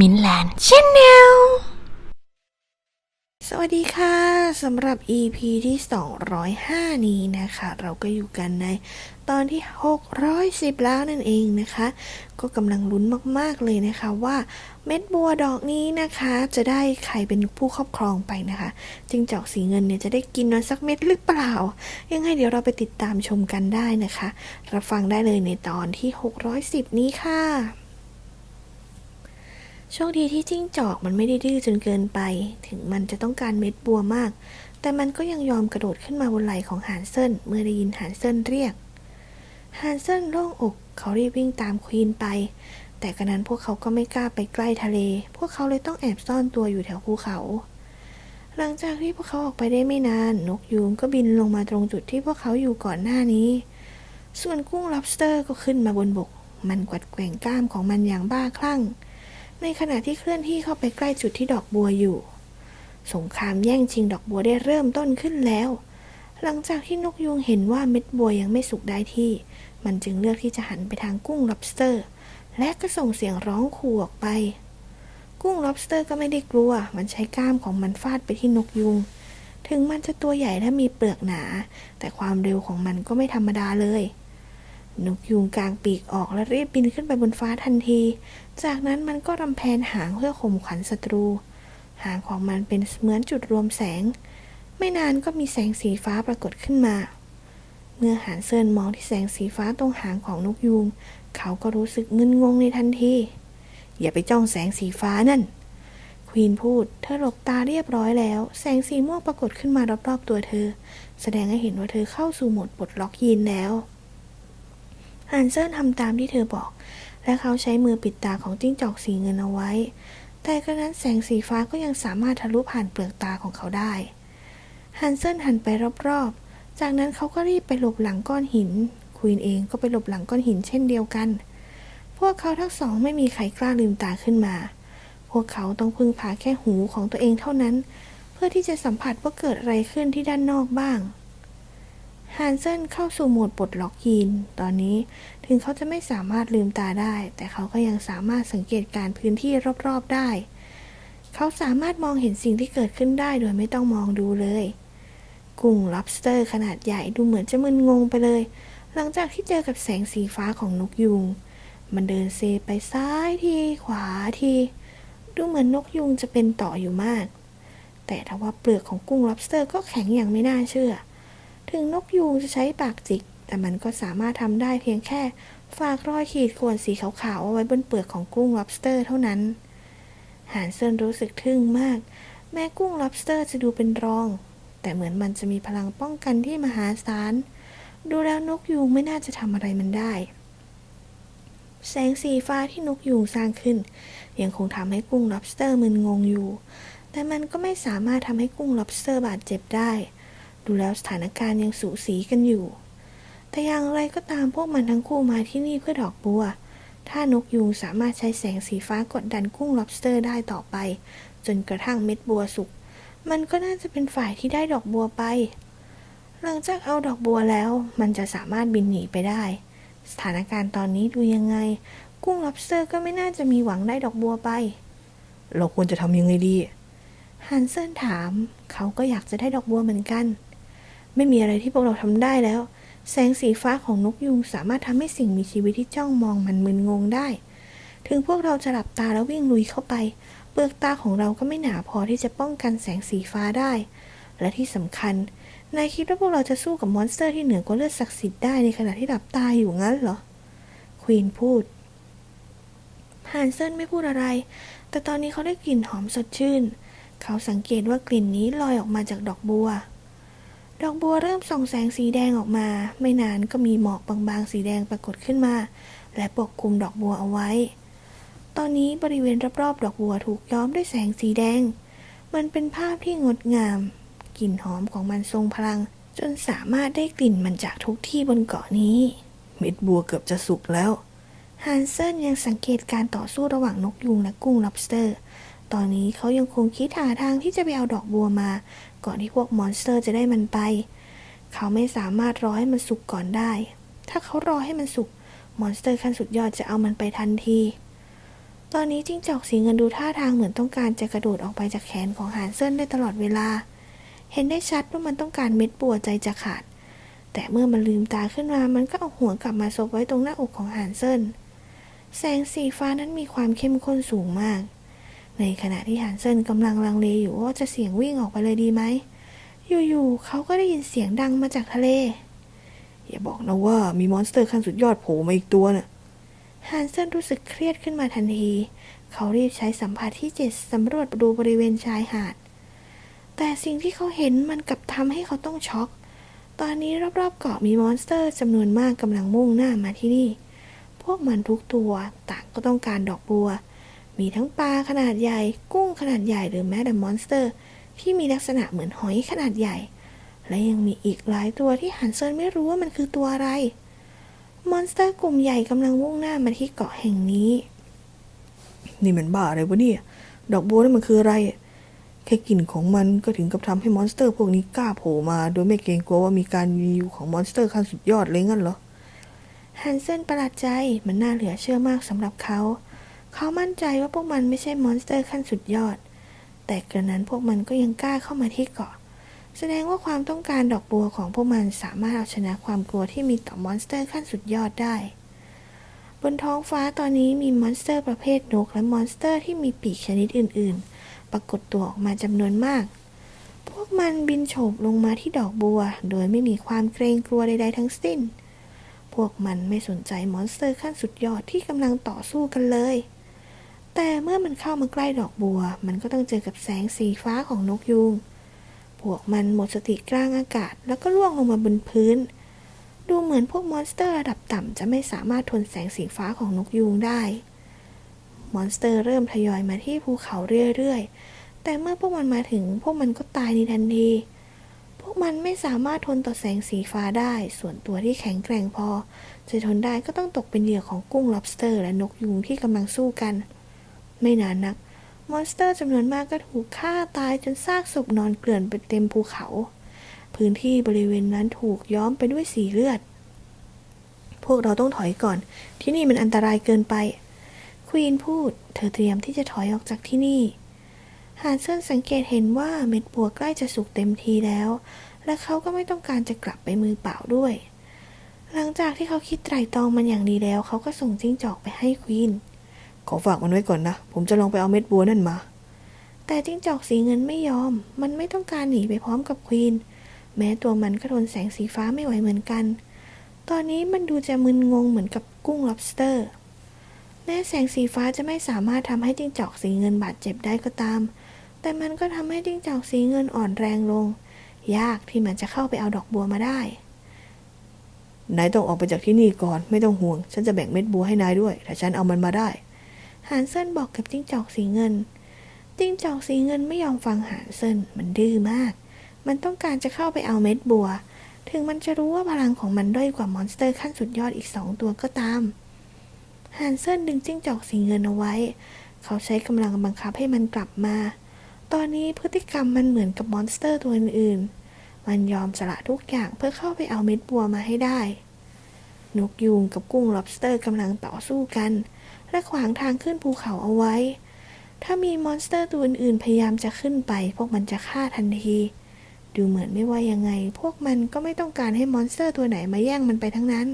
มินแลนด์ชแนลสวัสดีค่ะสำหรับ EP ที่ 205 นี้นะคะ เราก็อยู่กันในตอนที่ 610 แล้วนั่นเองนะคะ ก็กำลังลุ้นมากๆเลยนะคะว่าเม็ดบัวดอกนี้นะคะ จะได้ใครเป็นผู้ครอบครองไปนะคะจิงจอกสีเงินเนี่ยจะได้กินมันสักเม็ดหรือเปล่า ยังไงเดี๋ยวเราไปติดตามชมกันได้นะคะ รับฟังได้เลยในตอนที่ 610 นี้ค่ะ โชคดีที่จิ้งจอกมันไม่ได้ดื้อจนเกินไป ถึงมันจะต้องการเม็ดบัวมาก แต่มันก็ยังยอมกระโดดขึ้นมาบนไหล่ของหานเซินเมื่อได้ยินหานเซินเรียกหานเซินโล่งอกเขารีบวิ่งตามควีนไป แต่กระนั้นพวกเขาก็ไม่กล้าไปใกล้ทะเล พวกเขาเลยต้องแอบซ่อนตัวอยู่แถวภูเขา หลังจากที่พวกเขาออกไปได้ไม่นานนกยูงก็บินลงมาตรงจุดที่พวกเขาอยู่ก่อนหน้านี้ ส่วนกุ้ง lobster ก็ขึ้นมาบนบก มันกวัดแกว่งกล้ามของมันอย่างบ้าคลั่ง ในขณะที่เคลื่อนที่เข้าไปใกล้จุดที่ดอกบัวอยู่ สงครามแย่งชิงดอกบัวได้เริ่มต้นขึ้นแล้ว หลังจากที่นกยูงเห็นว่าเม็ดบัวยังไม่สุกได้ที่ มันจึงเลือกที่จะหันไปทางกุ้ง lobster และก็ส่งเสียงร้องขู่ออกไป กุ้ง lobster ก็ไม่ได้กลัว มันใช้กล้ามของมันฟาดไปที่นกยูงถึงมันจะตัวใหญ่และมีเปลือกหนา แต่ความเร็วของมันก็ไม่ธรรมดาเลยนกยูงกลางปีกออกและรีบบินขึ้นไปบนฟ้าทันที จากนั้นมันก็รำแพนหางเพื่อข่มขวัญศัตรู หางของมันเป็นเหมือนจุดรวมแสง ไม่นานก็มีแสงสีฟ้าปรากฏขึ้นมา เมื่อหานเซินมองที่แสงสีฟ้าตรงหางของนกยูงเขาก็รู้สึกมึนงงในทันทีอย่าไปจ้องแสงสีฟ้านั่น ควีนพูด เธอหลบตาเรียบร้อยแล้ว แสงสีม่วงปรากฏขึ้นมารอบๆตัวเธอ แสดงให้เห็นว่าเธอเข้าสู่โหมดปลดล็อกยีนแล้วฮันเซินทำตามที่เธอบอก และเขาใช้มือปิดตาของจิ้งจอกสีเงินเอาไว้ แต่กระนั้นแสงสีฟ้าก็ยังสามารถทะลุผ่านเปลือกตาของเขาได้ ฮันเซิลหันไปรอบๆ จากนั้นเขาก็รีบไปหลบหลังก้อนหิน ควีนเองก็ไปหลบหลังก้อนหินเช่นเดียวกัน พวกเขาทั้งสองไม่มีใครกล้าลืมตาขึ้นมา พวกเขาต้องพึ่งพาแค่หูของตัวเองเท่านั้น เพื่อที่จะสัมผัสว่าเกิดอะไรขึ้นที่ด้านนอกบ้าง ฮันเซนเข้าสู่โหมดปลดล็อกยีน ตอนนี้ถึงเขาจะไม่สามารถลืมตาได้ แต่เขาก็ยังสามารถสังเกตการพื้นที่รอบๆได้ เขาสามารถมองเห็นสิ่งที่เกิดขึ้นได้โดยไม่ต้องมองดูเลย กุ้ง lobster ขนาดใหญ่ดูเหมือนจะมึนงงไปเลย หลังจากที่เจอกับแสงสีฟ้าของนกยูงมันเดินเซไปซ้ายทีขวาทีดูเหมือนนกยูงจะเป็นต่ออยู่มาก แต่ทว่าเปลือกของกุ้ง lobster ก็แข็งอย่างไม่น่าเชื่อ ถึงนกยูงจะใช้ปากจิก แต่มันก็สามารถทำได้เพียงแค่ ฝากรอยขีดข่วนสีขาวๆเอาไว้บนเปลือกของกุ้ง lobster เท่านั้นหานเซินรู้สึกทึ่งมาก แม้กุ้ง lobster จะดูเป็นรอง แต่เหมือนมันจะมีพลังป้องกันที่มหาศาล ดูแล้วนกยูงไม่น่าจะทำอะไรมันได้ แสงสีฟ้าที่นกยูงสร้างขึ้น ยังคงทำให้กุ้ง lobster มึนงงอยู่ แต่มันก็ไม่สามารถทำให้กุ้ง lobster บาดเจ็บได้ ดูแล้วสถานการณ์ยังสูสีกันอยู่ แต่อย่างไรก็ตามพวกมันทั้งคู่มาที่นี่เพื่อดอกบัว ถ้านกยูงสามารถใช้แสงสีฟ้ากดดันกุ้ง lobster ได้ต่อไป จนกระทั่งเม็ดบัวสุก มันก็น่าจะเป็นฝ่ายที่ได้ดอกบัวไป หลังจากเอาดอกบัวแล้ว มันจะสามารถบินหนีไปได้ สถานการณ์ตอนนี้ดูยังไง กุ้ง lobster ก็ไม่น่าจะมีหวังได้ดอกบัวไป เราควรจะทำยังไงดีฮันเซิลถาม เขาก็อยากจะได้ดอกบัวเหมือนกัน ไม่มีอะไรที่พวกเราทำได้แล้ว แสงสีฟ้าของนกยูงสามารถทำให้สิ่งมีชีวิตที่จ้องมองมันมึนงงได้ ถึงพวกเราจะหลับตาแล้ววิ่งลุยเข้าไป เปลือกตาของเราก็ไม่หนาพอที่จะป้องกันแสงสีฟ้าได้ และที่สำคัญ นายคิดว่าพวกเราจะสู้กับมอนสเตอร์ที่เหนือกว่าเลือดศักดิ์สิทธิ์ได้ในขณะที่หลับตาอยู่งั้นเหรอ ควีนพูดฮันเซิลไม่พูดอะไร แต่ตอนนี้เขาได้กลิ่นหอมสดชื่น เขาสังเกตว่ากลิ่นนี้ลอยออกมาจากดอกบัว ดอกบัวเริ่มส่องแสงสีแดงออกมา ไม่นานก็มีหมอกบางๆ สีแดงปรากฏขึ้นมา และปกคลุมดอกบัวเอาไว้ ตอนนี้บริเวณรอบๆ ดอกบัวถูกย้อมด้วยแสงสีแดง มันเป็นภาพที่งดงาม กลิ่นหอมของมันทรงพลัง จนสามารถได้กลิ่นมันจากทุกที่บนเกาะนี้ เม็ดบัวเกือบจะสุกแล้ว ฮันเซนยังสังเกตการต่อสู้ระหว่างนกยูงและกุ้ง lobster ตอนนี้เขายังคงคิดหาทางที่จะไปเอาดอกบัวมา ก่อนที่พวกมอนสเตอร์จะได้มันไป เขาไม่สามารถรอให้มันสุกก่อนได้ ถ้าเขารอให้มันสุก มอนสเตอร์ขั้นสุดยอดจะเอามันไปทันที ตอนนี้จิ้งจอกสีเงินดูท่าทางเหมือนต้องการจะกระโดดออกไปจากแขนของหานเซินได้ตลอดเวลา เห็นได้ชัดว่ามันต้องการเม็ดบัวใจจะขาด แต่เมื่อมันลืมตาขึ้นมา มันก็เอาหัวกลับมาซบไว้ตรงหน้าอกของหานเซินแสงสีฟ้านั้นมีความเข้มข้นสูงมาก ในขณะที่หานเซินกำลังลังเลอยู่ว่าจะเสียงวิ่งออกไปเลยดีไหม อยู่ๆเขาก็ได้ยินเสียงดังมาจากทะเล อย่าบอกนะว่ามีมอนสเตอร์ขั้นสุดยอดโผล่มาอีกตัวน่ะฮันเซนรู้สึกเครียดขึ้นมาทันที เขารีบใช้สัมผัสที่เจ็ดสำรวจดูบริเวณชายหาด แต่สิ่งที่เขาเห็นมันกลับทำให้เขาต้องช็อก ตอนนี้รอบๆเกาะมีมอนสเตอร์จำนวนมากกำลังมุ่งหน้ามาที่นี่ พวกมันทุกตัวต่างก็ต้องการดอกบัว มีทั้งปลาขนาดใหญ่ กุ้งขนาดใหญ่หรือแม้แต่มอนสเตอร์ ที่มีลักษณะเหมือนหอยขนาดใหญ่ และยังมีอีกหลายตัวที่ฮันเซนไม่รู้ว่ามันคือตัวอะไร มอนสเตอร์กลุ่มใหญ่กำลังมุ่งหน้ามาที่เกาะแห่งนี้ นี่มันบ้าอะไรวะเนี่ย ดอกบัวนี่มันคืออะไร แค่กลิ่นของมันก็ถึงกับทำให้มอนสเตอร์พวกนี้กล้าโผล่มา โดยไม่เกรงกลัวว่ามีการมีอยู่ของมอนสเตอร์ขั้นสุดยอดเลยงั้นเหรอฮันเซนประหลาดใจมันน่าเหลือเชื่อมากสำหรับเขา เขามั่นใจว่าพวกมันไม่ใช่มอนสเตอร์ขั้นสุดยอด แต่กระนั้นพวกมันก็ยังกล้าเข้ามาที่เกาะ แสดงว่าความต้องการดอกบัวของพวกมันสามารถเอาชนะความกลัวที่มีต่อมอนสเตอร์ขั้นสุดยอดได้ บนท้องฟ้าตอนนี้มีมอนสเตอร์ประเภทนกและมอนสเตอร์ที่มีปีกชนิดอื่น ๆ ปรากฏตัวออกมาจำนวนมาก พวกมันบินโฉบลงมาที่ดอกบัว โดยไม่มีความเกรงกลัวใด ๆ ทั้งสิ้นพวกมันไม่สนใจมอนสเตอร์ขั้นสุดยอดที่กำลังต่อสู้กันเลย แต่เมื่อมันเข้ามาใกล้ดอกบัว มันก็ต้องเจอกับแสงสีฟ้าของนกยูงพวกมันหมดสติกลางอากาศ แล้วก็ล่วงลงมาบนพื้น ดูเหมือนพวกมอนสเตอร์ระดับต่ำจะไม่สามารถทนแสงสีฟ้าของนกยูงได้ มอนสเตอร์เริ่มทยอยมาที่ภูเขาเรื่อยๆ แต่เมื่อพวกมันมาถึง พวกมันก็ตายในทันที พวกมันไม่สามารถทนต่อแสงสีฟ้าได้ ส่วนตัวที่แข็งแกร่งพอ จะทนได้ก็ต้องตกเป็นเหยื่อของกุ้ง lobster และนกยูงที่กำลังสู้กัน ไม่นานนัก มอนสเตอร์จำนวนมากก็ถูกฆ่าตายจนซากศพนอนเกลื่อนไปเต็มภูเขา พื้นที่บริเวณนั้นถูกย้อมไปด้วยสีเลือด พวกเราต้องถอยก่อน ที่นี่มันอันตรายเกินไป ควีนพูด เธอเตรียมที่จะถอยออกจากที่นี่ฮานเซนสังเกตเห็นว่าเม็ดบัวใกล้จะสุกเต็มทีแล้ว และเขาก็ไม่ต้องการจะกลับไปมือเปล่าด้วย หลังจากที่เขาคิดไตร่ตรองมันอย่างดีแล้ว เขาก็ส่งจิ้งจอกไปให้ควีน ขอฝากมันไว้ก่อนนะ ผมจะลองไปเอาเม็ดบัวนั่นมา แต่จิ้งจอกสีเงินไม่ยอม มันไม่ต้องการหนีไปพร้อมกับควีน แม้ตัวมันก็ทนแสงสีฟ้าไม่ไหวเหมือนกัน ตอนนี้มันดูจะมึนงงเหมือนกับกุ้ง lobster แม้แสงสีฟ้าจะไม่สามารถทำให้จิ้งจอกสีเงินบาดเจ็บได้ก็ตาม แต่มันก็ทำให้จิ้งจอกสีเงินอ่อนแรงลง ยากที่มันจะเข้าไปเอาดอกบัวมาได้นายต้องออกไปจากที่นี่ก่อน ไม่ต้องห่วง ฉันจะแบ่งเม็ดบัวให้นายด้วย ถ้าฉันเอามันมาได้ หานเซินบอกกับจิ้งจอกสีเงิน จิ้งจอกสีเงินไม่ยอมฟังหานเซินมันดื้อมาก มันต้องการจะเข้าไปเอาเม็ดบัว ถึงมันจะรู้ว่าพลังของมันด้อยกว่ามอนสเตอร์ขั้นสุดยอดอีกสองตัวก็ตามฮานเซินดึงจิ้งจอกสีเงินเอาไว้ เขาใช้กำลังบังคับให้มันกลับมา ตอนนี้พฤติกรรมมันเหมือนกับมอนสเตอร์ตัวอื่นๆ มันยอมสละทุกอย่างเพื่อเข้าไปเอาเม็ดบัวมาให้ได้ นกยูงกับกุ้ง lobster กำลังต่อสู้กัน และขวางทางขึ้นภูเขาเอาไว้ ถ้ามีมอนสเตอร์ตัวอื่นๆ พยายามจะขึ้นไป พวกมันจะฆ่าทันที ดูเหมือนไม่ว่ายังไง พวกมันก็ไม่ต้องการให้มอนสเตอร์ตัวไหนมาแย่งมันไปทั้งนั้น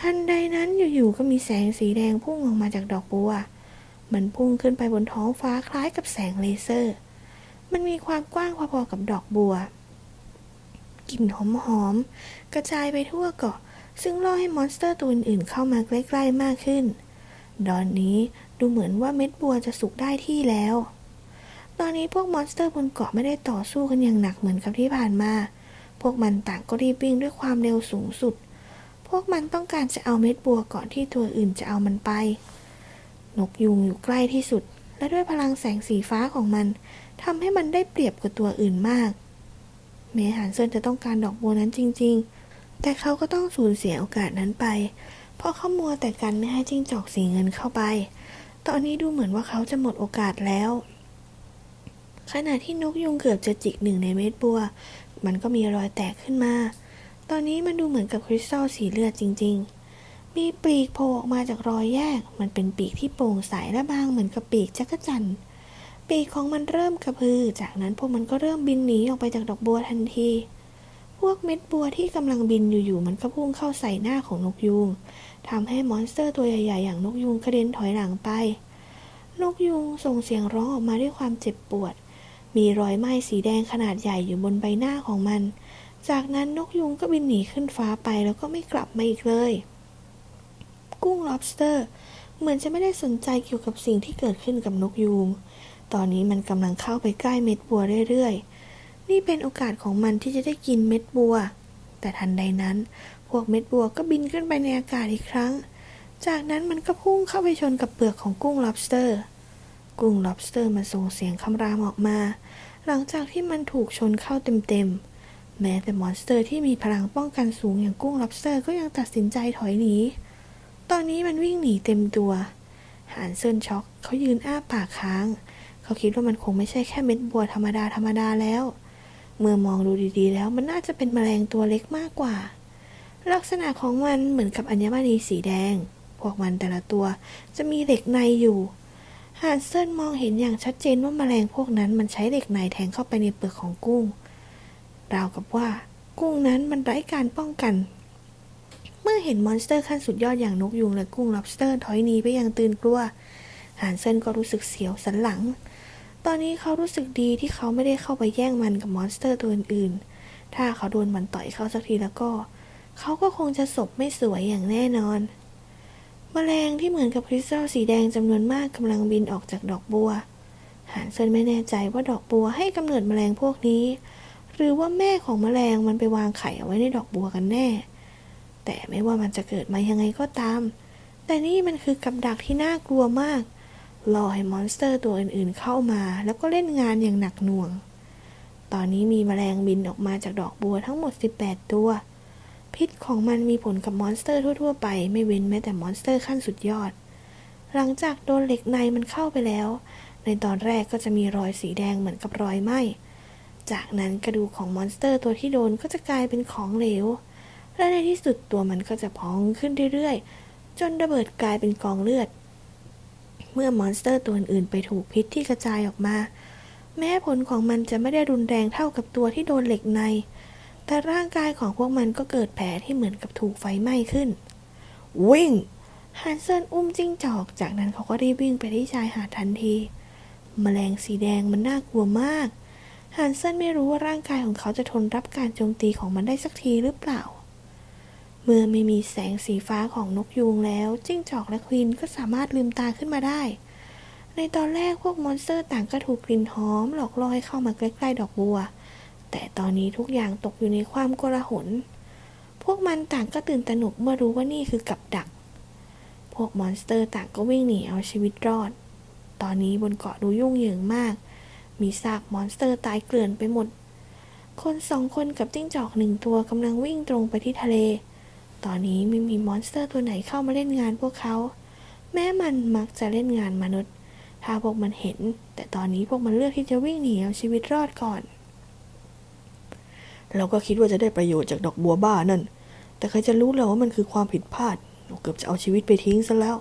ทันใดนั้นอยู่ๆ ก็มีแสงสีแดงพุ่งออกมาจากดอกบัว มันพุ่งขึ้นไปบนท้องฟ้าคล้ายกับแสงเลเซอร์ มันมีความกว้างพอๆกับดอกบัว กลิ่นหอมๆ กระจายไปทั่วเกาะซึ่งล่อให้มอนสเตอร์ตัวอื่นๆเข้ามาใกล้ ๆ มากขึ้น ตอนนี้ดูเหมือนว่าเม็ดบัวจะสุกได้ที่แล้ว ตอนนี้พวกมอนสเตอร์บนเกาะไม่ได้ต่อสู้กันอย่างหนักเหมือนกับที่ผ่านมา พวกมันต่างก็รีบวิ่งด้วยความเร็วสูงสุด พวกมันต้องการจะเอาเม็ดบัวก่อนที่ตัวอื่นจะเอามันไป นกยูงอยู่ใกล้ที่สุด และด้วยพลังแสงสีฟ้าของมันทำให้มันได้เปรียบกว่าตัวอื่นมากแม้หานเซินจะต้องการดอกบัวนั้นจริง ๆ แต่เขาก็ต้องสูญเสียโอกาสนั้นไป เพราะเขามัวแต่กันไม่ให้จิ้งจอกสีเงินเข้าไป ตอนนี้ดูเหมือนว่าเขาจะหมดโอกาสแล้ว ขณะที่นกยุงเกือบจะจิกหนึ่งในเม็ดบัว มันก็มีรอยแตกขึ้นมา ตอนนี้มันดูเหมือนกับคริสตัลสีเลือดจริง ๆ มีปีกโผล่ออกมาจากรอยแยก มันเป็นปีกที่โปร่งใสและบางเหมือนกับปีกจักรจั่นปีกของมันเริ่มกระพือ จากนั้นพวกมันก็เริ่มบินหนีออกไปจากดอกบัวทันที พวกเม็ดบัวที่กำลังบินอยู่ๆมันก็พุ่งเข้าใส่หน้าของนกยูงทำให้มอนสเตอร์ตัวใหญ่ๆอย่างนกยูงกระเด็นถอยหลังไป นกยูงส่งเสียงร้องออกมาด้วยความเจ็บปวด มีรอยไหม้สีแดงขนาดใหญ่อยู่บนใบหน้าของมัน จากนั้นนกยุงก็บินหนีขึ้นฟ้าไปแล้วก็ไม่กลับมาอีกเลย กุ้ง lobster เหมือนจะไม่ได้สนใจเกี่ยวกับสิ่งที่เกิดขึ้นกับนกยูง ตอนนี้มันกำลังเข้าไปใกล้เม็ดบัวเรื่อยๆ นี่เป็นโอกาสของมันที่จะได้กินเม็ดบัว แต่ทันใดนั้น พวกเม็ดบัวก็บินขึ้นไปในอากาศอีกครั้ง จากนั้นมันก็พุ่งเข้าไปชนกับเปลือกของกุ้ง lobster กุ้ง lobster มันส่งเสียงคำรามออกมา หลังจากที่มันถูกชนเข้าเต็มๆ แม้แต่มอนสเตอร์ที่มีพลังป้องกันสูงอย่างกุ้ง lobster ก็ยังตัดสินใจถอยหนี ตอนนี้มันวิ่งหนีเต็มตัวหานเซินช็อกเขายืนอ้าปากค้าง เขาคิดว่ามันคงไม่ใช่แค่เม็ดบัวธรรมดาธรรมดาแล้วเเมื่อมองดูดีๆ แล้วมันน่าจะเป็นแมลงตัวเล็กมากกว่า ลักษณะของมันเหมือนกับอัญมณีสีแดง พวกมันแต่ละตัวจะมีเหล็กในอยู่ฮานเซินมองเห็นอย่างชัดเจนว่าแมลงพวกนั้นมันใช้เหล็กในแทงเข้าไปในเปลือกของกุ้ง ราวกับว่ากุ้งนั้นมันไร้การป้องกัน เมื่อเห็นมอนสเตอร์ขั้นสุดยอดอย่างนกยุงและกุ้ง lobster ถอยหนีไปอย่างตื่นกลัวฮานเซนก็รู้สึกเสียวสันหลัง ตอนนี้เขารู้สึกดีที่เขาไม่ได้เข้าไปแย่งมันกับมอนสเตอร์ตัวอื่นๆ ถ้าเขาโดนมันต่อยเข้าสักทีแล้วก็ เขาก็คงจะศพไม่สวยอย่างแน่นอนแมลงที่เหมือนกับคริสตัลสีแดงจำนวนมากกำลังบินออกจากดอกบัว หานเซินไม่แน่ใจว่าดอกบัวให้กำเนิดแมลงพวกนี้ หรือว่าแม่ของแมลงมันไปวางไข่เอาไว้ในดอกบัวกันแน่ แต่ไม่ว่ามันจะเกิดมายังไงก็ตาม แต่นี่มันคือกับดักที่น่ากลัวมาก รอให้มอนสเตอร์ตัวอื่นๆเข้ามา แล้วก็เล่นงานอย่างหนักหน่วง ตอนนี้มีแมลงบินออกมาจากดอกบัวทั้งหมด 18 ตัว พิษของมันมีผลกับมอนสเตอร์ทั่ว ๆ ไป ไม่เว้นแม้แต่มอนสเตอร์ขั้นสุดยอด หลังจากโดนเหล็กในมันเข้าไปแล้ว ในตอนแรกก็จะมีรอยสีแดงเหมือนกับรอยไหม้จากนั้นกระดูกของมอนสเตอร์ตัวที่โดนก็จะกลายเป็นของเหลว และในที่สุดตัวมันก็จะพองขึ้นเรื่อยๆ จนระเบิดกลายเป็นกองเลือด เมื่อมอนสเตอร์ตัวอื่นไปถูกพิษที่กระจายออกมา แม้ผลของมันจะไม่ได้รุนแรงเท่ากับตัวที่โดนเหล็กใน แต่ร่างกายของพวกมันก็เกิดแผลที่เหมือนกับถูกไฟไหม้ขึ้น วิ่งฮันเซนอุ้มจิ้งจอก จากนั้นเขาก็รีบวิ่งไปที่ชายหาดทันที แมลงสีแดงมันน่ากลัวมากฮันเซนไม่รู้ว่าร่างกายของเขาจะทนรับการโจมตีของมันได้สักทีหรือเปล่า เมื่อไม่มีแสงสีฟ้าของนกยูงแล้ว จิ้งจอกและควีนก็สามารถลืมตาขึ้นมาได้ ในตอนแรกพวกมอนสเตอร์ต่างก็ถูกกลิ่นหอมหลอกล่อให้เข้ามาใกล้ๆดอกบัว แต่ตอนนี้ทุกอย่างตกอยู่ในความโกลาหล พวกมันต่างก็ตื่นตระหนกเมื่อรู้ว่านี่คือกับดัก พวกมอนสเตอร์ต่างก็วิ่งหนีเอาชีวิตรอด ตอนนี้บนเกาะดูยุ่งเหยิงมาก มีซากมอนสเตอร์ตายเกลื่อนไปหมด คนสองคนกับจิ้งจอกหนึ่งตัวกำลังวิ่งตรงไปที่ทะเล ตอนนี้ไม่มีมอนสเตอร์ตัวไหนเข้ามาเล่นงานพวกเขา แม้มันมักจะเล่นงานมนุษย์ ถ้าพวกมันเห็น แต่ตอนนี้พวกมันเลือกที่จะวิ่งหนีเอาชีวิตรอดก่อน เราก็คิดว่าจะได้ประโยชน์จากดอกบัวบ้านั่น แต่ใครจะรู้แล้วว่ามันคือความผิดพลาดเราเกือบจะเอาชีวิตไปทิ้งซะแล้ว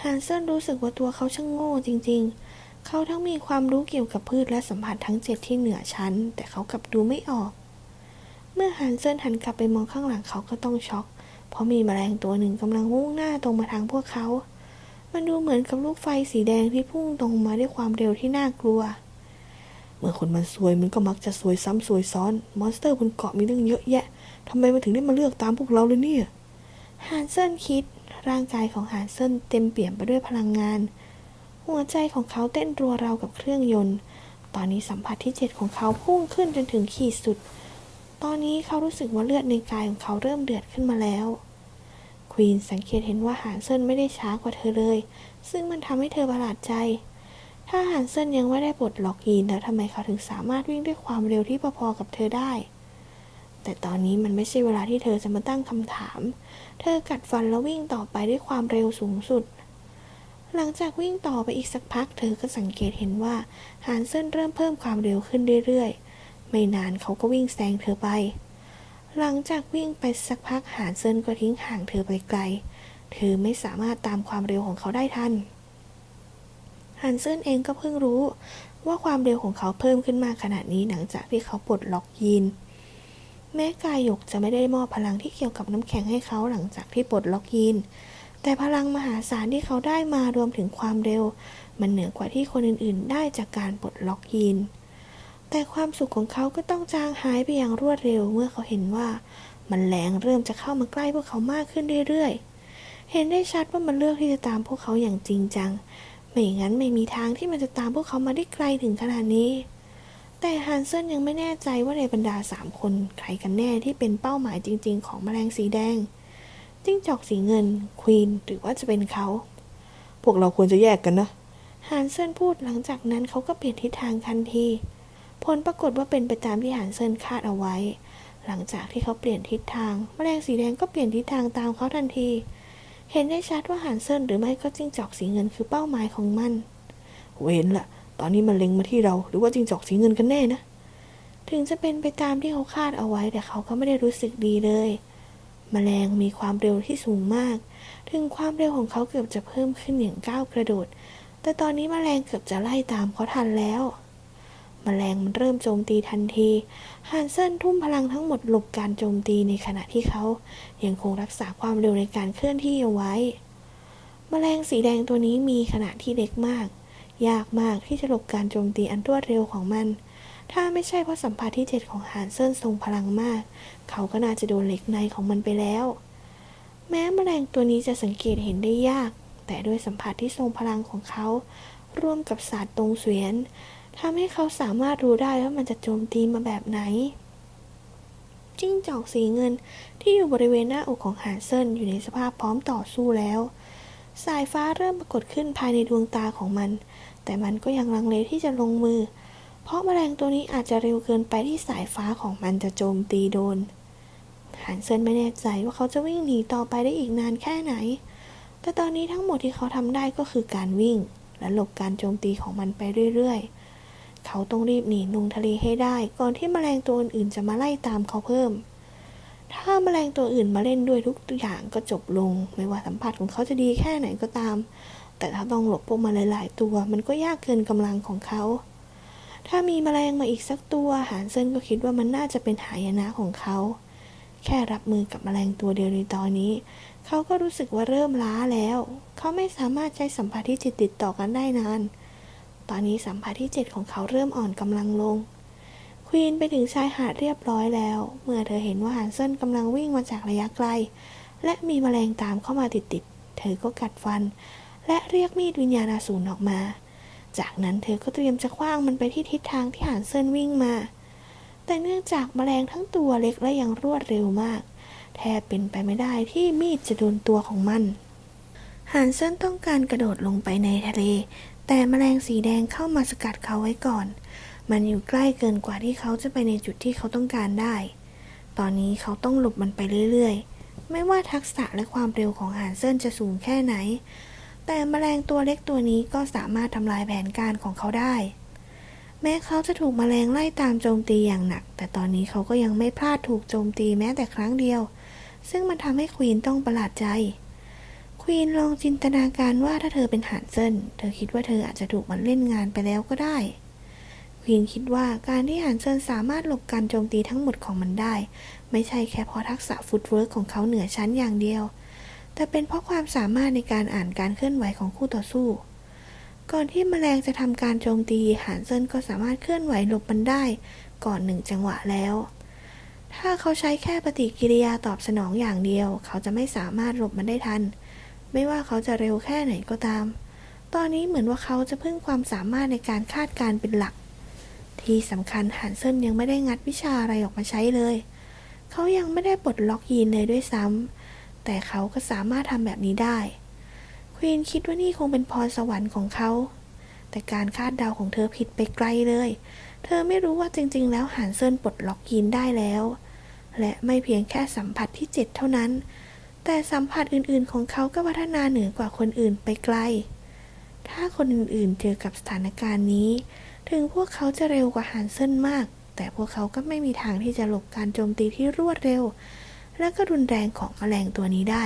ฮันเซนรู้สึกว่าตัวเขาช่างโง่จริง ๆ เขาทั้งมีความรู้เกี่ยวกับพืชและสัมผัสทั้งเจ็ดที่เหนือชั้น แต่เขากลับดูไม่ออก เมื่อฮันเซนหันกลับไปมองข้างหลังเขาก็ต้องช็อก เพราะมีแมลงตัวหนึ่งกำลังมุ่งหน้าตรงมาทางพวกเขา มันดูเหมือนกับลูกไฟสีแดงที่พุ่งตรงมาด้วยความเร็วที่น่ากลัว เมื่อคนมันซวยมันก็มักจะซวยซ้ำซวยซ้อน มอนสเตอร์บนเกาะมีเรื่องเยอะแยะทำไมมันถึงได้มาเลือกตามพวกเราเลยเนี่ยฮานเซนคิด ร่างกายของฮานเซนเต็มเปี่ยมไปด้วยพลังงาน หัวใจของเขาเต้นรัวราวกับเครื่องยนต์ ตอนนี้สัมผัสที่เจ็ดของเขาพุ่งขึ้นจนถึงขีดสุด ตอนนี้เขารู้สึกว่าเลือดในกายของเขาเริ่มเดือดขึ้นมาแล้ว ควีนสังเกตเห็นว่าฮานเซินไม่ได้ช้ากว่าเธอเลย ซึ่งมันทำให้เธอประหลาดใจ ถ้าฮานเซินยังไม่ได้ปลดล็อกยีนแล้วทำไมเขาถึงสามารถวิ่งด้วยความเร็วที่พอๆกับเธอได้ แต่ตอนนี้มันไม่ใช่เวลาที่เธอจะมาตั้งคำถาม เธอกัดฟันแล้ววิ่งต่อไปด้วยความเร็วสูงสุดหลังจากวิ่งต่อไปอีกสักพัก เธอก็สังเกตเห็นว่าฮานเซินเริ่มเพิ่มความเร็วขึ้นเรื่อยๆ ไม่นานเขาก็วิ่งแซงเธอไป หลังจากวิ่งไปสักพักหานเซินก็ทิ้งห่างเธอไปไกล เธอไม่สามารถตามความเร็วของเขาได้ทันฮันเซินเองก็เพิ่งรู้ว่าความเร็วของเขาเพิ่มขึ้นมาขนาดนี้หลังจากที่เขาปลดล็อกยีน แม้กายหยกจะไม่ได้มอบพลังที่เกี่ยวกับน้ำแข็งให้เขาหลังจากที่ปลดล็อกยีน แต่พลังมหาศาลที่เขาได้มารวมถึงความเร็ว มันเหนือกว่าที่คนอื่น ๆ ได้จากการปลดล็อกยีน แต่ความสุขของเขาก็ต้องจางหายไปอย่างรวดเร็วเมื่อเขาเห็นว่า มันแรงเริ่มจะเข้ามาใกล้พวกเขามากขึ้นเรื่อยๆ เห็นได้ชัดว่ามันเลือกที่จะตามพวกเขาอย่างจริงจัง ไม่งั้นไม่มีทางที่มันจะตามพวกเขามาได้ไกลถึงขนาดนี้ แต่ฮันเซนยังไม่แน่ใจว่าในบรรดาสามคนใครกันแน่ที่เป็นเป้าหมายจริง ๆ ของแมลงสีแดง จิ้งจอกสีเงิน ควีนหรือว่าจะเป็นเขา พวกเราควรจะแยกกันนะฮันเซนพูดหลังจากนั้นเขาก็เปลี่ยนทิศทางทันที ผลปรากฏว่าเป็นไปตามที่ฮันเซินคาดเอาไว้ หลังจากที่เขาเปลี่ยนทิศทางแมลงสีแดงก็เปลี่ยนทิศทางตามเขาทันที เห็นได้ชัดว่าฮันเซินหรือไม่ก็จิ้งจอกสีเงินคือเป้าหมายของมัน เว้นละตอนนี้มันเล็งมาที่เราหรือว่าจิงจอกสีเงินกันแน่นะ ถึงจะเป็นไปตามที่เขาคาดเอาไว้แต่เขาก็ไม่ได้รู้สึกดีเลยแมลงมีความเร็วที่สูงมาก ถึงความเร็วของเขาเกือบจะเพิ่มขึ้นอย่างก้าวกระโดด แต่ตอนนี้แมลงเกือบจะไล่ตามเขาทันแล้ว แมลงมันเริ่มโจมตีทันทีฮันเซนทุ่มพลังทั้งหมดหลบการโจมตีในขณะที่เขายังคงรักษาความเร็วในการเคลื่อนที่เอาไว้แมลงสีแดงตัวนี้มีขนาดที่เล็กมาก ยากมากที่จะหลบการโจมตีอันรวดเร็วของมัน ถ้าไม่ใช่เพราะสัมผัสที่เจ็ดของฮันเซนทรงพลังมาก เขาก็น่าจะโดนเหล็กในของมันไปแล้ว แม้แมลงตัวนี้จะสังเกตเห็นได้ยาก แต่ด้วยสัมผัสที่ทรงพลังของเขา ร่วมกับศาสตร์ตรงเสวียน ทำให้เขาสามารถรู้ได้ว่ามันจะโจมตีมาแบบไหน จิ้งจอกสีเงินที่อยู่บริเวณหน้าอกของฮันเซินอยู่ในสภาพพร้อมต่อสู้แล้ว สายฟ้าเริ่มปรากฏขึ้นภายในดวงตาของมัน แต่มันก็ยังลังเลที่จะลงมือ เพราะแมลงตัวนี้อาจจะเร็วเกินไปที่สายฟ้าของมันจะโจมตีโดนฮันเซินไม่แน่ใจว่าเขาจะวิ่งหนีต่อไปได้อีกนานแค่ไหน แต่ตอนนี้ทั้งหมดที่เขาทำได้ก็คือการวิ่ง และหลบการโจมตีของมันไปเรื่อยๆ เขาต้องรีบหนีลงทะเลให้ได้ ก่อนที่แมลงตัวอื่นจะมาไล่ตามเขาเพิ่ม ถ้าแมลงตัวอื่นมาเล่นด้วยทุกอย่างก็จบลง ไม่ว่าสัมผัสของเขาจะดีแค่ไหนก็ตาม แต่ถ้าต้องหลบพวกมาหลาย ๆ ตัว มันก็ยากเกินกำลังของเขา ถ้ามีแมลงมาอีกสักตัวหานเซินก็คิดว่ามันน่าจะเป็นหายนะของเขา แค่รับมือกับแมลงตัวเดียวในตอนนี้ เขาก็รู้สึกว่าเริ่มล้าแล้ว เขาไม่สามารถใช้สัมผัสที่จิตติดต่อกันได้นาน ตอนนี้สัมผัสที่เจ็ดของเขาเริ่มอ่อนกำลังลง ควีนไปถึงชายหาดเรียบร้อยแล้ว เมื่อเธอเห็นว่าฮันเซนกำลังวิ่งมาจากระยะไกล และมีแมลงตามเข้ามาติดๆ เธอก็กัดฟัน และเรียกมีดวิญญาณอสูรออกมา จากนั้นเธอก็เตรียมจะคว้างมันไปที่ทิศทางที่ฮันเซนวิ่งมา แต่เนื่องจากแมลงทั้งตัวเล็กและยังรวดเร็วมาก แทบเป็นไปไม่ได้ที่มีดจะโดนตัวของมันฮันเซนต้องการกระโดดลงไปในทะเล แต่แมลงสีแดงเข้ามาสกัดเขาไว้ก่อน มันอยู่ใกล้เกินกว่าที่เขาจะไปในจุดที่เขาต้องการได้ ตอนนี้เขาต้องหลบมันไปเรื่อยๆ ไม่ว่าทักษะและความเร็วของฮันเซนจะสูงแค่ไหน แต่แมลงตัวเล็กตัวนี้ก็สามารถทำลายแผนการของเขาได้ แม้เขาจะถูกแมลงไล่ตามโจมตีอย่างหนัก แต่ตอนนี้เขาก็ยังไม่พลาดถูกโจมตีแม้แต่ครั้งเดียว ซึ่งมันทำให้ควีนต้องประหลาดใจ ควีนลองจินตนาการว่าถ้าเธอเป็นหานเซินเธอคิดว่าเธออาจจะถูกมันเล่นงานไปแล้วก็ได้ ควีนคิดว่าการที่ฮันเซินสามารถหลบการโจมตีทั้งหมดของมันได้ ไม่ใช่แค่เพราะทักษะฟุตเวิร์กของเขาเหนือชั้นอย่างเดียว แต่เป็นเพราะความสามารถในการอ่านการเคลื่อนไหวของคู่ต่อสู้ ก่อนที่แมลงจะทำการโจมตีฮันเซินก็สามารถเคลื่อนไหวหลบมันได้ ก่อนหนึ่งจังหวะแล้วถ้าเขาใช้แค่ปฏิกิริยาตอบสนองอย่างเดียว เขาจะไม่สามารถหลบมันได้ทัน ไม่ว่าเขาจะเร็วแค่ไหนก็ตาม ตอนนี้เหมือนว่าเขาจะพึ่งความสามารถในการคาดการณ์เป็นหลัก ที่สำคัญฮันเซินยังไม่ได้งัดวิชาอะไรออกมาใช้เลย เขายังไม่ได้ปลดล็อกยีนเลยด้วยซ้ำ แต่เขาก็สามารถทำแบบนี้ได้ ควีนคิดว่านี่คงเป็นพรสวรรค์ของเขา แต่การคาดเดาของเธอผิดไปไกลเลย เธอไม่รู้ว่าจริง ๆ แล้วฮันเซินปลดล็อกยีนได้แล้ว และไม่เพียงแค่สัมผัสที่เจ็ดเท่านั้น แต่สัมผัสอื่นๆ ของเขาก็พัฒนาเหนือกว่าคนอื่นไปไกล ถ้าคนอื่นๆ เจอกับสถานการณ์นี้ ถึงพวกเขาจะเร็วกว่าฮันเซนมาก แต่พวกเขาก็ไม่มีทางที่จะหลบการโจมตีที่รวดเร็ว และก็รุนแรงของแมลงตัวนี้ได้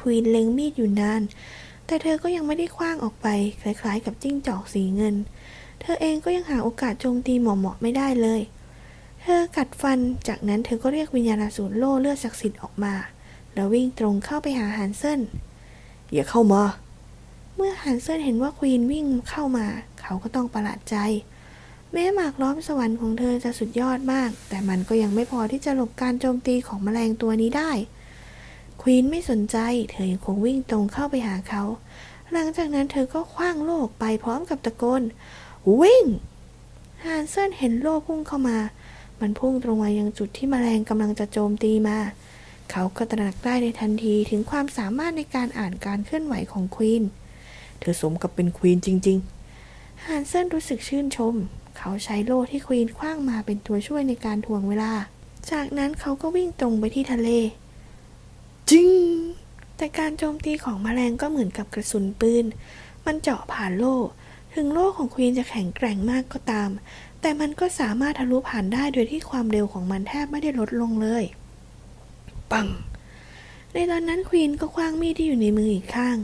ควีนเล็งมีดอยู่นาน แต่เธอก็ยังไม่ได้คว้างออกไป คล้ายๆ กับจิ้งจอกสีเงิน เธอเองก็ยังหาโอกาสโจมตีเหมาะๆไม่ได้เลย ธอกัดฟัน จากนั้นเธอก็เรียกวิญญาณสูรโล่เลือดศักดิ์สิทธิ์ออกมา แล้ววิ่งตรงเข้าไปหาฮันเซนอย่าเข้ามา เมื่อฮันเซนเห็นว่าควีนวิ่งเข้ามา เขาก็ต้องประหลาดใจ แม้หมากล้อมสวรรค์ของเธอจะสุดยอดมาก แต่มันก็ยังไม่พอที่จะหลบการโจมตีของแมลงตัวนี้ได้ ควีนไม่สนใจ เธอยังคงวิ่งตรงเข้าไปหาเขา หลังจากนั้นเธอก็คว้างโลกไปพร้อมกับตะโกนวิ่งฮันเซนเห็นโลกพุ่งเข้ามา มันพุ่งตรงมายังจุดที่แมลงกำลังจะโจมตีมา เขาก็ตระหนักได้ในทันทีถึงความสามารถในการอ่านการเคลื่อนไหวของควีน เธอสมกับเป็นควีนจริง ๆฮันเซนรู้สึกชื่นชม เขาใช้โล่ที่ควีนคว้างมาเป็นตัวช่วยในการทวงเวลา จากนั้นเขาก็วิ่งตรงไปที่ทะเล จริง แต่การโจมตีของแมลงก็เหมือนกับกระสุนปืน มันเจาะผ่านโล่ ถึงโล่ของควีนจะแข็งแกร่งมากก็ตาม แต่มันก็สามารถทะลุผ่านได้โดยที่ความเร็วของมันแทบไม่ได้ลดลงเลย ปัง ในตอนนั้นควีนก็คว้างมีดที่อยู่ในมืออีกข้าง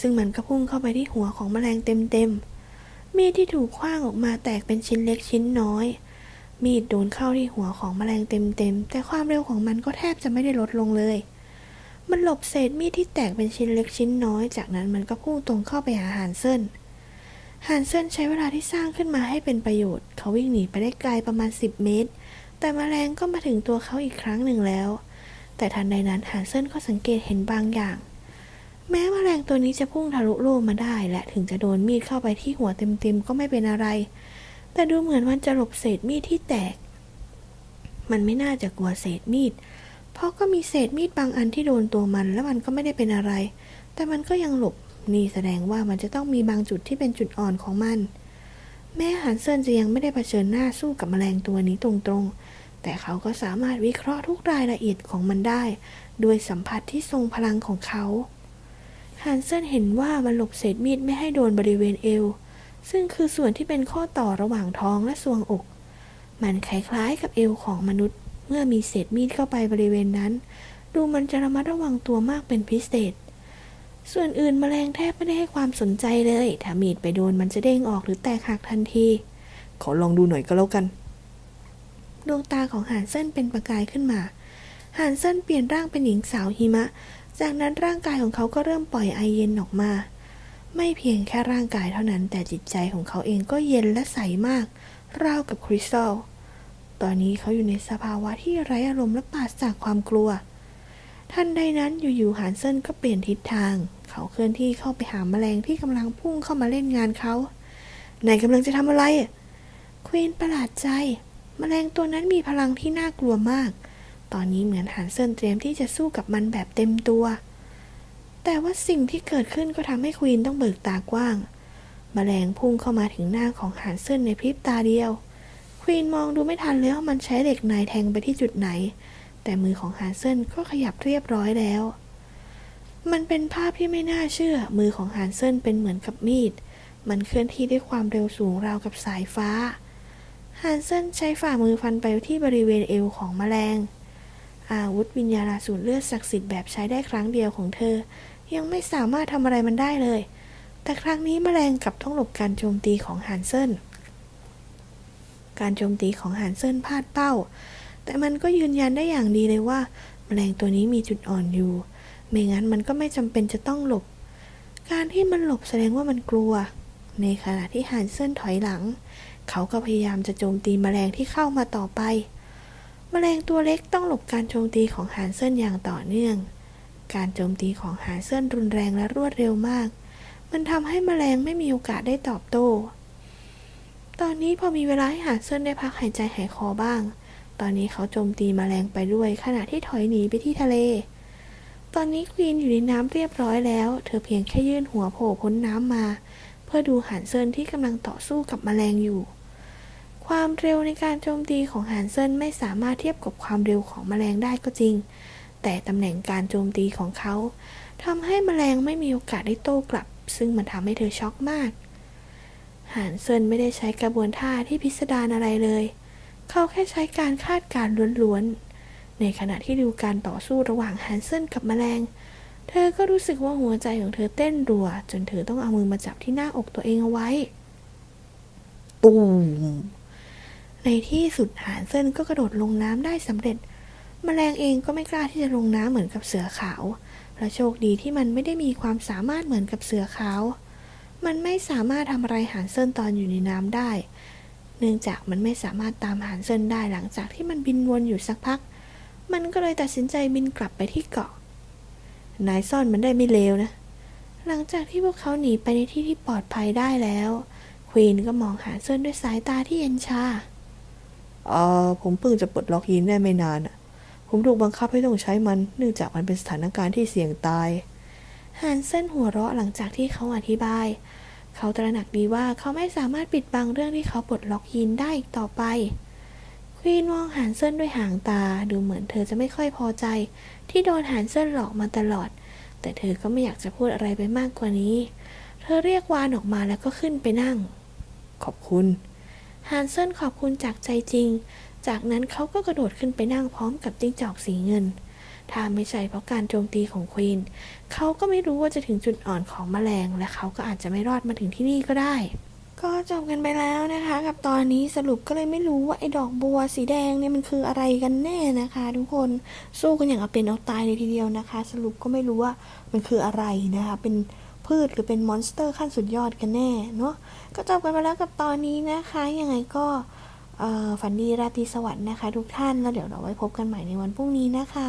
ซึ่งมันก็พุ่งเข้าไปที่หัวของแมลงเต็มๆ มีดที่ถูกคว้างออกมาแตกเป็นชิ้นเล็กชิ้นน้อย มีดโดนเข้าที่หัวของแมลงเต็มๆ แต่ความเร็วของมันก็แทบจะไม่ได้ลดลงเลย มันหลบเศษมีดที่แตกเป็นชิ้นเล็กชิ้นน้อย จากนั้นมันก็พุ่งตรงเข้าไปหาฮันเซน ฮันเซนใช้เวลาที่สร้างขึ้นมาให้เป็นประโยชน์ เขาวิ่งหนีไปได้ไกลประมาณ 10 เมตร แต่แมลงก็มาถึงตัวเขาอีกครั้งหนึ่งแล้ว แต่ทันใดนั้นฮันเซนก็สังเกตเห็นบางอย่าง แม้แมลงตัวนี้จะพุ่งทะลุโลกมาได้ และถึงจะโดนมีดเข้าไปที่หัวเต็มๆก็ไม่เป็นอะไร แต่ดูเหมือนมันจะหลบเศษมีดที่แตก มันไม่น่าจะกลัวเศษมีด เพราะก็มีเศษมีดบางอันที่โดนตัวมัน แล้วมันก็ไม่ได้เป็นอะไร แต่มันก็ยังหลบ นี่แสดงว่ามันจะต้องมีบางจุดที่เป็นจุดอ่อนของมัน แม้ฮันเซินจะยังไม่ได้เผชิญหน้าสู้กับแมลงตัวนี้ตรงๆ แต่เขาก็สามารถวิเคราะห์ทุกรายละเอียดของมันได้ ด้วยสัมผัสที่ทรงพลังของเขาฮันเซนเห็นว่ามันหลบเศษมีดไม่ให้โดนบริเวณเอว ซึ่งคือส่วนที่เป็นข้อต่อระหว่างท้องและทรวงอก มันคล้ายๆกับเอวของมนุษย์ เมื่อมีเศษมีดเข้าไปบริเวณนั้น ดูมันจะระมัดระวังตัวมากเป็นพิเศษ ส่วนอื่นแมลงแทบไม่ได้ให้ความสนใจเลย ถ้ามีดไปโดนมันจะเด้งออกหรือแตกหักทันที ขอลองดูหน่อยก็แล้วกัน ดวงตาของหานเส้นเป็นประกายขึ้นมาหานเส้นเปลี่ยนร่างเป็นหญิงสาวหิมะ จากนั้นร่างกายของเขาก็เริ่มปล่อยไอเย็นออกมา ไม่เพียงแค่ร่างกายเท่านั้น แต่จิตใจของเขาเองก็เย็นและใสมาก ราวกับคริสตัล ตอนนี้เขาอยู่ในสภาวะที่ไร้อารมณ์และปราศจากความกลัว ทันใดนั้นอยู่ๆหานเซินก็เปลี่ยนทิศทาง เขาเคลื่อนที่เข้าไปหาแมลงที่กำลังพุ่งเข้ามาเล่นงานเขานายกำลังจะทำอะไร ควีนประหลาดใจ แมลงตัวนั้นมีพลังที่น่ากลัวมาก ตอนนี้เหมือนหานเซินเตรียมที่จะสู้กับมันแบบเต็มตัว แต่ว่าสิ่งที่เกิดขึ้นก็ทำให้ควีนต้องเบิกตากว้าง แมลงพุ่งเข้ามาถึงหน้าของหานเซินในพริบตาเดียว ควีนมองดูไม่ทันเลยว่ามันใช้เหล็กไนแทงไปที่จุดไหน แต่มือของฮานเซินก็ขยับเรียบร้อยแล้ว มันเป็นภาพที่ไม่น่าเชื่อ มือของฮานเซนเป็นเหมือนกับมีด มันเคลื่อนที่ด้วยความเร็วสูงราวกับสายฟ้า ฮานเซนใช้ฝ่ามือฟันไปที่บริเวณเอวของแมลง อาวุธวิญญาณสูตรเลือดศักดิ์สิทธิ์แบบใช้ได้ครั้งเดียวของเธอ ยังไม่สามารถทำอะไรมันได้เลย แต่ครั้งนี้แมลงกลับต้องหลบการโจมตีของฮานเซนการโจมตีของฮานเซนพลาดเป้า แต่มันก็ยืนยันได้อย่างดีเลยว่า แมลงตัวนี้มีจุดอ่อนอยู่ ไม่งั้นมันก็ไม่จำเป็นจะต้องหลบ การที่มันหลบแสดงว่ามันกลัว ในขณะที่ฮันเซนถอยหลัง เขาก็พยายามจะโจมตีแมลงที่เข้ามาต่อไปแมลงตัวเล็กต้องหลบการโจมตีของฮันเซนอย่างต่อเนื่อง การโจมตีของฮันเซนรุนแรงและรวดเร็วมาก มันทำให้แมลงไม่มีโอกาสได้ตอบโต้ ตอนนี้พอมีเวลาให้ฮันเซนได้พักหายใจหายคอบ้าง ตอนนี้เขาโจมตีมแมลงไปด้วย ขณะที่ถอยหนีไปที่ทะเล ตอนนี้ควีนอยู่ในน้ำเรียบร้อยแล้ว เธอเพียงแค่ยื่นหัวโผล่พ้นน้ำมา เพื่อดูหานเซินที่กำลังต่อสู้กับแมลงอยู่ ความเร็วในการโจมตีของหานเซินไม่สามารถเทียบกับความเร็วของแมลงได้ก็จริง แต่ตำแหน่งการโจมตีของเขาทำให้แมลงไม่มีโอกาสได้โต้กลับ ซึ่งมันทำให้เธอช็อกมาก หานเซินไม่ได้ใช้กระบวนท่าที่พิสดารอะไรเลย เขาแค่ใช้การคาดการณ์ล้วนๆ ในขณะที่ดูการต่อสู้ระหว่างหานเซินกับแมลง เธอก็รู้สึกว่าหัวใจของเธอเต้นรัว จนเธอต้องเอามือมาจับที่หน้าอกตัวเองเอาไว้ ตูม ในที่สุดหานเซินก็กระโดดลงน้ำได้สำเร็จ แมลงเองก็ไม่กล้าที่จะลงน้ำเหมือนกับเสือขาวและโชคดีที่มันไม่ได้มีความสามารถเหมือนกับเสือขาว มันไม่สามารถทำอะไรหานเซินตอนอยู่ในน้ำได้ เนื่องจากมันไม่สามารถตามหานเซินได้หลังจากที่มันบินวนอยู่สักพัก มันก็เลยตัดสินใจบินกลับไปที่เกาะ นายซ่อนมันได้ไม่เลวนะ หลังจากที่พวกเขาหนีไปในที่ที่ปลอดภัยได้แล้ว ควีนก็มองหานเซินด้วยสายตาที่เย็นชา เอ่อผมเพิ่งจะปลดล็อกยินได้ไม่นานอะผมถูกบังคับให้ต้องใช้มัน เนื่องจากมันเป็นสถานการณ์ที่เสี่ยงตายฮันเซนหัวเราะหลังจากที่เขาอธิบาย เขาตระหนักดีว่าเขาไม่สามารถปิดบังเรื่องที่เขาปลดล็อกยีนได้อีกต่อไปค วีนมองฮันเซนด้วยหางตา ดูเหมือนเธอจะไม่ค่อยพอใจ ที่โดนฮันเซนหลอกมาตลอด แต่เธอก็ไม่อยากจะพูดอะไรไปมากกว่านี้ เธอเรียกวานออกมาแล้วก็ขึ้นไปนั่ง ขอบคุณฮันเซนขอบคุณจากใจจริง จากนั้นเขาก็กระโดดขึ้นไปนั่งพร้อมกับจิ้งจอกสีเงิน ถ้าไม่ใช่เพราะการโจมตีของควีนเขาก็ไม่รู้ว่าจะถึงจุดอ่อนของแมลง และเขาก็อาจจะไม่รอดมาถึงที่นี่ก็ได้ ก็จบกันไปแล้วนะคะ กับตอนนี้สรุปก็เลยไม่รู้ว่าไอ้ดอกบัวสีแดงเนี่ยมันคืออะไรกันแน่นะคะ ทุกคนสู้กันอย่างเอาเป็นเอาตายเลยทีเดียวนะคะ สรุปก็ไม่รู้ว่ามันคืออะไรนะคะ เป็นพืชหรือเป็นมอนสเตอร์ขั้นสุดยอดกันแน่เนาะก็จบกันไปแล้วกับตอนนี้นะคะยังไงก็ฝันดีราตรีสวัสดิ์นะคะ ทุกท่านแล้วเดี๋ยวเราไว้พบกันใหม่ในวันพรุ่งนี้นะคะ